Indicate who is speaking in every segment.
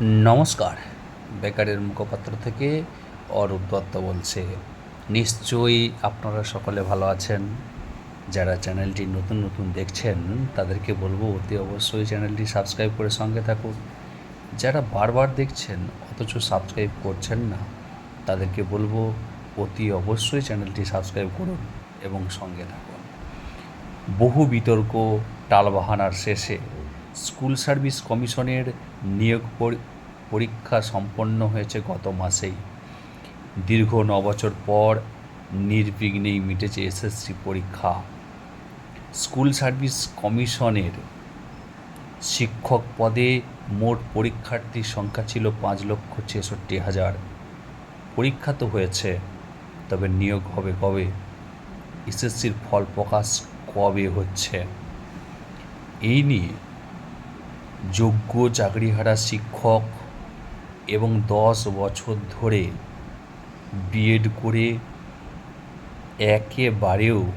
Speaker 1: নমস্কার। বেকারের মুখপাত্র থেকে অরূপ দত্ত বলছে, নিশ্চয়ই আপনারা সকলে ভালো আছেন। যারা চ্যানেলটি নতুন নতুন দেখছেন, তাদেরকে বলব অতি অবশ্যই চ্যানেলটি সাবস্ক্রাইব করে সঙ্গে থাকুন। যারা বারবার দেখছেন, অথচ সাবস্ক্রাইব করছেন না, তাদেরকে বলব অতি অবশ্যই চ্যানেলটি সাবস্ক্রাইব করুন এবং সঙ্গে থাকুন। বহু বিতর্ক, টালবাহানার শেষে স্কুল সার্ভিস কমিশনের নিয়োগ পরি- পরীক্ষা সম্পন্ন হয়েছে গত মাসেই। দীর্ঘ ন বছর পর নির্বিঘ্নেই মিটেছে এসএসসি পরীক্ষা। স্কুল সার্ভিস কমিশনের শিক্ষক পদে মোট পরীক্ষার্থীর সংখ্যা ছিল পাঁচ লক্ষ ছেষট্টি হাজার। পরীক্ষা তো হয়েছে, তবে নিয়োগ হবে কবে? এসএসসির ফল প্রকাশ কবে হচ্ছে? এই নিয়ে যোগ্য চাকরিহারা শিক্ষক এবং দশ বছর ধরে বিএড করে একেবারেও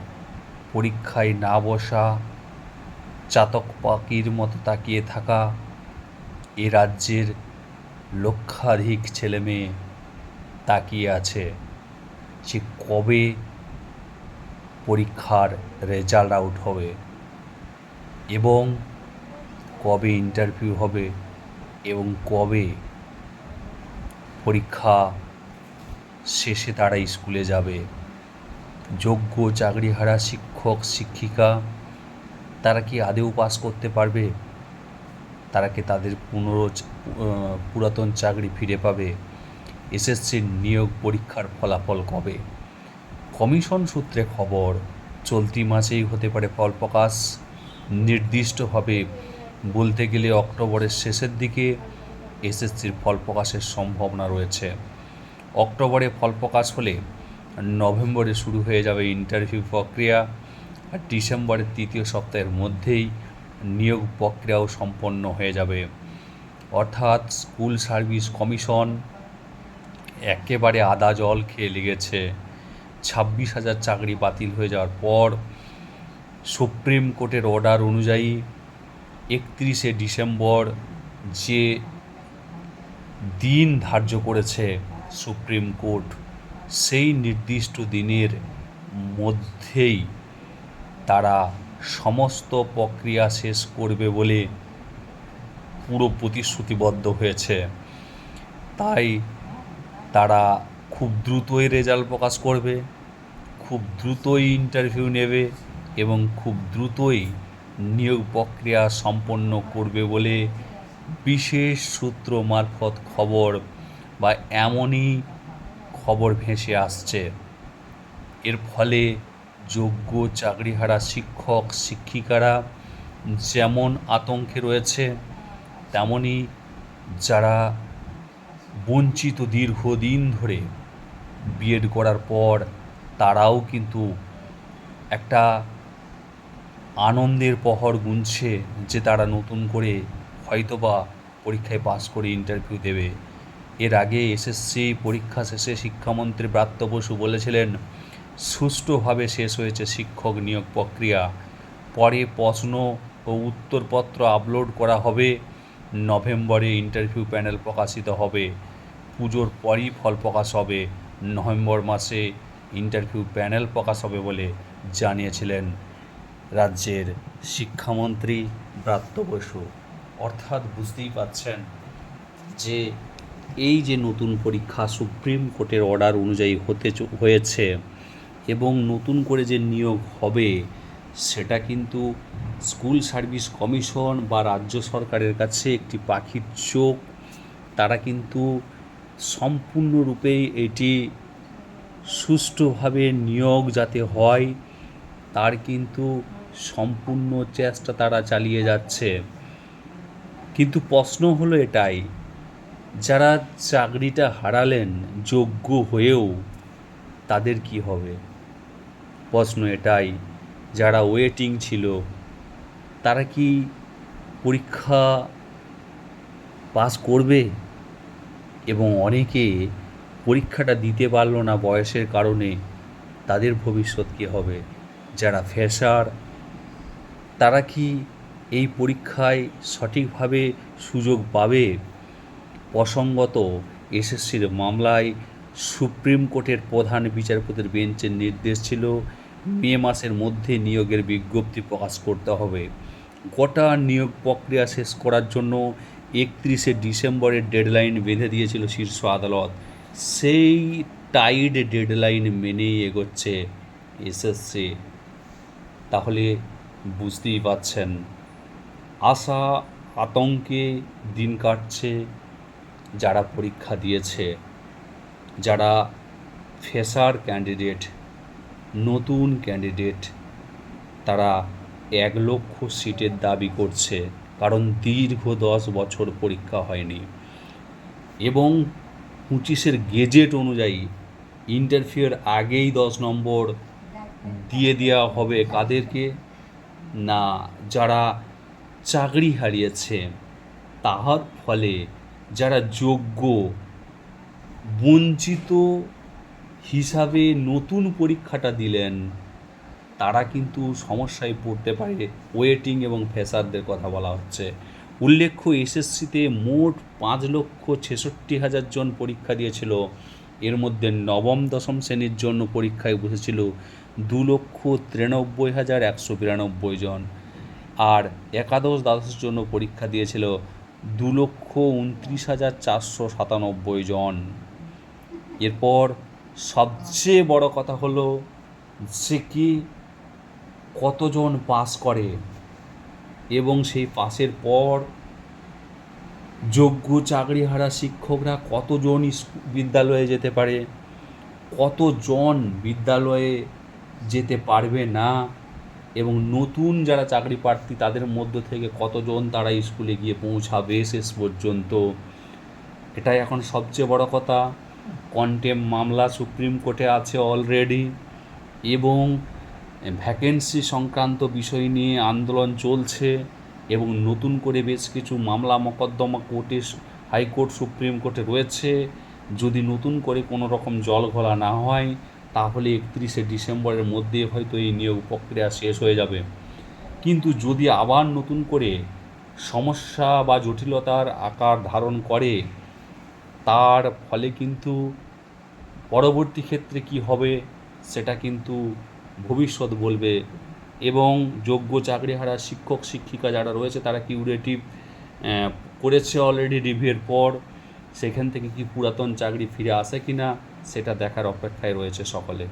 Speaker 1: পরীক্ষায় না বসা, চাতক পাখির মতো তাকিয়ে থাকা এ রাজ্যের লক্ষাধিক ছেলেমেয়ে তাকিয়ে আছে। সে কবে পরীক্ষার রেজাল্ট আউট হবে? এবং কবে ইন্টারভিউ হবে এবং কবে পরীক্ষা শেষে তারা স্কুলে যাবে? যোগ্য চাকরিহারা শিক্ষক, শিক্ষিকা, তারা কি আদেও পাস করতে পারবে? তারা কি তাদের পুনর পুরাতন চাকরি ফিরে পাবে? এসএসসির নিয়োগ পরীক্ষার ফলাফল কবে? কমিশন সূত্রে খবর, চলতি মাসেই হতে পারে ফল প্রকাশ। নির্দিষ্টভাবে বলতে গেলে অক্টোবরের শেষের দিকে এসএসসির ফল প্রকাশের সম্ভাবনা রয়েছে। অক্টোবরে ফল প্রকাশ হলে নভেম্বরে শুরু হয়ে যাবে ইন্টারভিউ প্রক্রিয়া। আর ডিসেম্বরের তৃতীয় সপ্তাহের মধ্যেই নিয়োগ প্রক্রিয়াও সম্পন্ন হয়ে যাবে। অর্থাৎ স্কুল সার্ভিস কমিশন একেবারে আদা জল খেয়ে লেগেছে। ছাব্বিশ হাজার চাকরি বাতিল হয়ে যাওয়ার পর সুপ্রিম কোর্টের অর্ডার অনুযায়ী একত্রিশে ডিসেম্বর যে দিন ধার্য করেছে সুপ্রিম কোর্ট, সেই নির্দিষ্ট দিনের মধ্যেই তারা সমস্ত প্রক্রিয়া শেষ করবে বলে পুরো প্রতিশ্রুতিবদ্ধ হয়েছে। তাই তারা খুব দ্রুতই রেজাল্ট প্রকাশ করবে, খুব দ্রুতই ইন্টারভিউ নেবে এবং খুব দ্রুতই নিয়োগ প্রক্রিয়া সম্পন্ন করবে বলে বিশেষ সূত্র মারফত খবর বা এমনই খবর ভেসে আসছে। এর ফলে যোগ্য চাকরিহারা শিক্ষক, শিক্ষিকারা যেমন আতঙ্কে রয়েছে তেমনই যারা বঞ্চিত দীর্ঘদিন ধরে বিএড করার পর তারাও কিন্তু একটা আনন্দের পহর গুনছে যে তারা নতুন করে হয়তোবা পরীক্ষায় পাশ করে ইন্টারভিউ দেবে। এর আগে এসএসসি পরীক্ষা শেষে শিক্ষামন্ত্রী ব্রাত্য বসু বলেছিলেন, সুষ্ঠুভাবে শেষ হয়েছে শিক্ষক নিয়োগ প্রক্রিয়া। পরে প্রশ্ন ও উত্তরপত্র আপলোড করা হবে। নভেম্বরে ইন্টারভিউ প্যানেল প্রকাশিত হবে। পুজোর পরই ফল প্রকাশ হবে। নভেম্বর মাসে ইন্টারভিউ প্যানেল প্রকাশ হবে বলে জানিয়েছিলেন। রাজ্যের শিক্ষামন্ত্রী ব্রাত্য বসু। অর্থাৎ বুঝতেই পাচ্ছেন যে এই যে নতুন পরীক্ষা সুপ্রিম কোর্টের অর্ডার অনুযায়ী হতে হয়েছে এবং নতুন করে যে নিয়োগ হবে, সেটা কিন্তু স্কুল সার্ভিস কমিশন বা রাজ্য সরকারের কাছে একটি পাখির চোখ। তারা কিন্তু সম্পূর্ণরূপেই এটি সুষ্ঠুভাবে নিয়োগ যাতে হয়, তার কিন্তু সম্পূর্ণ চেষ্টা তারা চালিয়ে যাচ্ছে। কিন্তু প্রশ্ন হলো এটাই, যারা চাকরিটা হারালেন, যোগ্য হয়েও তাদের কি হবে? প্রশ্ন এটাই, যারা ওয়েটিং ছিল, তারা কি পরীক্ষা পাস করবে? এবং অনেকে পরীক্ষাটা দিতে পারল না বয়সের কারণে, তাদের ভবিষ্যৎ কী হবে? যারা ফ্রেশার তারা কি এই পরীক্ষায় সঠিকভাবে সুযোগ পাবে? প্রসঙ্গত, এসএসসির মামলায় সুপ্রিম কোর্টের প্রধান বিচারপতির বেঞ্চের নির্দেশ ছিল, মে মাসের মধ্যে নিয়োগের বিজ্ঞপ্তি প্রকাশ করতে হবে। গোটা নিয়োগ প্রক্রিয়া শেষ করার জন্য একত্রিশে ডিসেম্বরের ডেডলাইন বেঁধে দিয়েছিল শীর্ষ আদালত। সেই টাইড ডেডলাইন মেনেই এগোচ্ছে এসএসসি। তাহলে বুঝতেই পাচ্ছেন। আশা আতঙ্কে দিন কাটছে, যারা পরীক্ষা দিয়েছে, যারা ফ্রেশার ক্যান্ডিডেট, নতুন ক্যান্ডিডেট, তারা এক লক্ষ সিটের দাবি করছে, কারণ দীর্ঘ দশ বছর পরীক্ষা হয়নি। এবং পঁচিশের গেজেট অনুযায়ী ইন্টারভিউয়ের আগেই দশ নম্বর দিয়ে দেওয়া হবে কাদেরকে? না, যারা চাকরি হারিয়েছে, তাহার ফলে যারা যোগ্য, বঞ্চিত হিসাবে নতুন পরীক্ষাটা দিলেন, তারা কিন্তু সমস্যায় পড়তে পারে। ওয়েটিং এবং ফেসারদের কথা বলা হচ্ছে। উল্লেখ্য, এসএসসিতে মোট পাঁচ লক্ষ ছেষট্টি হাজার জন পরীক্ষা দিয়েছিল। এর মধ্যে নবম, দশম শ্রেণির জন্য পরীক্ষায় বসেছিল দু লক্ষ তিরানব্বই হাজার একশো বিরানব্বই জন। আর একাদশ দ্বাদশের জন্য পরীক্ষা দিয়েছিল দু লক্ষ উনত্রিশ হাজার চারশো সাতানব্বই জন। এরপর সবচেয়ে বড় কথা হলো, সে কি কতজন পাস করে? এবং সেই পাসের পর যোগ্য চাকরিহারা শিক্ষকরা কতজন বিদ্যালয়ে যেতে পারে? কতজন বিদ্যালয়ে যেতে পারবে না এবং নতুন যারা চাকরি প্রার্থী, তাদের মধ্য থেকে কতজন তারা স্কুলে গিয়ে পৌঁছাবে শেষ পর্যন্ত? এটাই এখন সবচেয়ে বড় কথা। কন্টেম মামলা সুপ্রিম কোর্টে আছে অলরেডি এবং ভ্যাকেন্সি সংক্রান্ত বিষয় নিয়ে আন্দোলন চলছে এবং নতুন করে বেশ কিছু মামলা মোকদ্দমা কোর্টে হাইকোর্ট সুপ্রিম কোর্টে রয়েছে। যদি নতুন করে কোনো রকম জল ঘোলা না হয় তাহলে একত্রিশে ডিসেম্বরের মধ্যে হয়তো এই নিয়োগ প্রক্রিয়া শেষ হয়ে যাবে। কিন্তু যদি আবার নতুন করে সমস্যা বা জটিলতার আকার ধারণ করে, তার ফলে কিন্তু পরবর্তী ক্ষেত্রে কি হবে সেটা কিন্তু ভবিষ্যৎ বলবে এবং যোগ্য চাকরিহারা শিক্ষক, শিক্ষিকা যারা রয়েছে তারা কিউরেটিভ করেছে অলরেডি রিভিউয়ের পর, সেখান থেকে কি পুরাতন চাকরি ফিরে আসে কি না সেটা দেখার অপেক্ষায় রয়েছে সকলে।